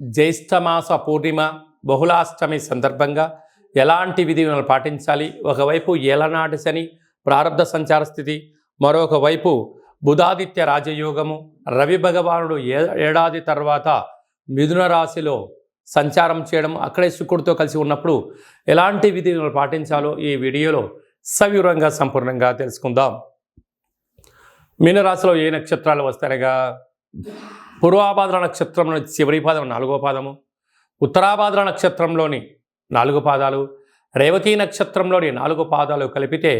జ్యేష్ఠమాస పూర్ణిమ బహుళాష్టమి సందర్భంగా ఎలాంటి విధులను పాటించాలి? ఒకవైపు ఏలనాటి శని ప్రారంధ సంచార స్థితి మరొక వైపు బుధాదిత్య రాజయోగము. రవి భగవానుడు ఏ ఏడాది తర్వాత మిథున రాశిలో సంచారం చేయడం అక్కడే శుక్రుడితో కలిసి ఉన్నప్పుడు ఎలాంటి విధులను పాటించాలో ఈ వీడియోలో సవివరంగా సంపూర్ణంగా తెలుసుకుందాం. మీనరాశిలో ఏ నక్షత్రాలు వస్తాయనగా పూర్వాభాద్ర నక్షత్రంలో చివరి పాదం నాలుగో పాదము ఉత్తరాభాద్ర నక్షత్రంలోని నాలుగు పాదాలు రేవతీ నక్షత్రంలోని నాలుగు పాదాలు కలిపితే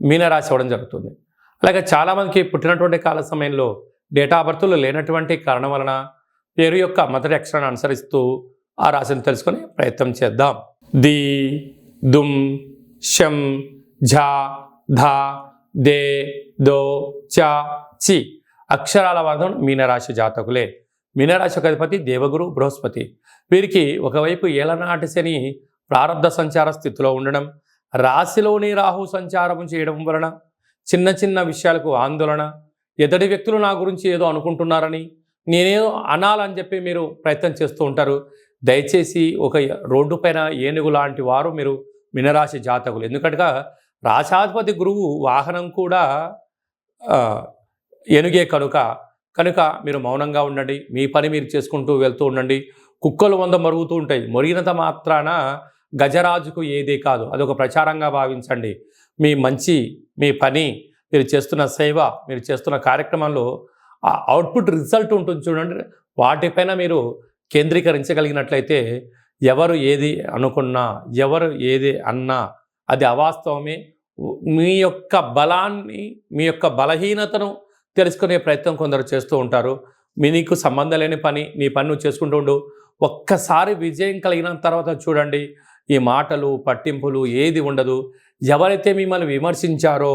మీనరాశి అవ్వడం జరుగుతుంది. అలాగే చాలామందికి పుట్టినటువంటి కాల సమయంలో డేటా బర్త్లు లేనటువంటి కారణం వలన పేరు యొక్క మొదటి అక్షరాన్ని అనుసరిస్తూ ఆ రాశిని తెలుసుకొని ప్రయత్నం చేద్దాం. ది దుమ్ షం ఝా ధా దే దో చ చి. అక్షరాల వాదం మీనరాశి జాతకులే. మీనరాశి అధిపతి దేవగురు బృహస్పతి. వీరికి ఒకవైపు ఏలనాటి శని ప్రారంభ సంచార స్థితిలో ఉండడం రాశిలోని రాహు సంచారం చేయడం వలన చిన్న చిన్న విషయాలకు ఆందోళన ఎదటి వ్యక్తులు నా గురించి ఏదో అనుకుంటున్నారని నేనేదో అనాలని చెప్పి మీరు ప్రయత్నం చేస్తూ ఉంటారు. దయచేసి ఒక రోడ్డు పైన ఏనుగు లాంటి వారు మీరు మినరాశి జాతకులు. ఎందుకంటే రాశాధిపతి గురువు వాహనం కూడా ఎనుగే ఏనుగే కనుక కనుక మీరు మౌనంగా ఉండండి మీ పని మీరు చేసుకుంటూ వెళ్తూ ఉండండి. కుక్కలు వంద మరుగుతూ ఉంటాయి. మొరిగినంత మాత్రాన గజరాజుకు ఏదీ కాదు. అదొక ప్రచారంగా భావించండి. మీ మంచి మీ పని మీరు చేస్తున్న సేవ మీరు చేస్తున్న కార్యక్రమంలో ఆ అవుట్పుట్ రిజల్ట్ ఉంటుంది చూడండి. వాటిపైన మీరు కేంద్రీకరించగలిగినట్లయితే ఎవరు ఏది అనుకున్నా ఎవరు ఏది అన్నా అది అవాస్తవమే. మీ యొక్క బలాన్ని మీ యొక్క బలహీనతను తెలుసుకునే ప్రయత్నం కొందరు చేస్తూ ఉంటారు. మీ నీకు సంబంధం లేని పని నీ పని నువ్వు చేసుకుంటూ ఉండు. ఒక్కసారి విజయం కలిగిన తర్వాత చూడండి ఈ మాటలు పట్టింపులు ఏది ఉండదు. ఎవరైతే మిమ్మల్ని విమర్శించారో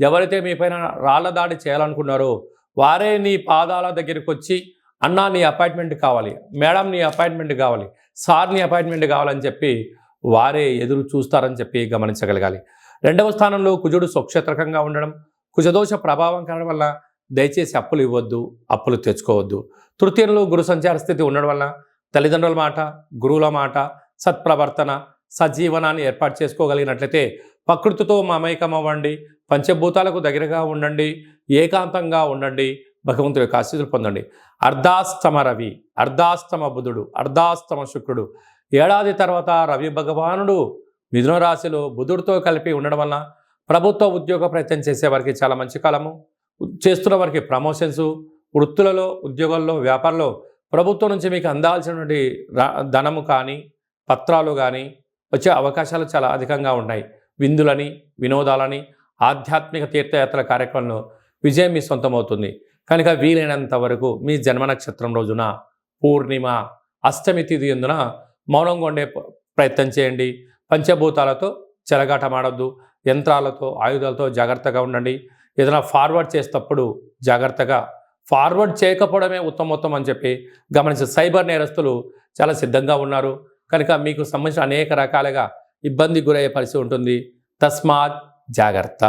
ఎవరైతే మీ పైన రాళ్ళ దాడి చేయాలనుకున్నారో వారే నీ పాదాల దగ్గరికి వచ్చి అన్నా నీ అపాయింట్మెంట్ కావాలి. మేడం నీ అపాయింట్మెంట్ కావాలి. సార్ నీ అపాయింట్మెంట్ కావాలని చెప్పి వారే ఎదురు చూస్తారని చెప్పి గమనించగలగాలి. రెండవ స్థానంలో కుజుడు స్వక్షేత్రకంగా ఉండడం కుజదోష ప్రభావం కారణం వల్ల దయచేసి అప్పులు ఇవ్వద్దు అప్పులు తెచ్చుకోవద్దు. తృతీయంలో గురు సంచార స్థితి ఉండడం వలన తల్లిదండ్రుల మాట గురువుల మాట సత్ప్రవర్తన సజీవనాన్ని ఏర్పాటు చేసుకోగలిగినట్లయితే ప్రకృతితో మమేకం అవ్వండి పంచభూతాలకు దగ్గరగా ఉండండి ఏకాంతంగా ఉండండి భగవంతుడి యొక్క ఆశీస్సులు పొందండి. అర్ధాస్తమ రవి అర్ధాస్తమ బుధుడు అర్ధాస్తమ శుక్రుడు ఏడాది తర్వాత రవి భగవానుడు మిథున రాశిలో బుధుడితో కలిపి ఉండడం వలన ప్రభుత్వ ఉద్యోగ ప్రయత్నం చేసేవారికి చాలా మంచి కాలము. చేస్తున్న వారికి ప్రమోషన్స్ వృత్తులలో ఉద్యోగాల్లో వ్యాపారంలో ప్రభుత్వం నుంచి మీకు అందాల్సినటువంటి ధనము కానీ పత్రాలు కానీ వచ్చే అవకాశాలు చాలా అధికంగా ఉన్నాయి. విందులని వినోదాలని ఆధ్యాత్మిక తీర్థయాత్ర కార్యక్రమంలో విజయం మీ సొంతమవుతుంది. కనుక వీలైనంత వరకు మీ జన్మ నక్షత్రం రోజున పూర్ణిమ అష్టమి తిథి ఎందున మౌనంగా ఉండే ప్రయత్నం చేయండి. పంచభూతాలతో చెలగాటమాడొద్దు. యంత్రాలతో ఆయుధాలతో జాగ్రత్తగా ఉండండి. ఏదైనా ఫార్వర్డ్ చేసేటప్పుడు జాగ్రత్తగా ఫార్వర్డ్ చేయకపోవడమే ఉత్తమోత్తం అని చెప్పి గమనించి సైబర్ నేరస్తులు చాలా సిద్ధంగా ఉన్నారు. కనుక మీకు సంబంధించిన అనేక రకాలుగా ఇబ్బంది గురయ్యే పరిస్థితి ఉంటుంది. తస్మాత్ జాగ్రత్త.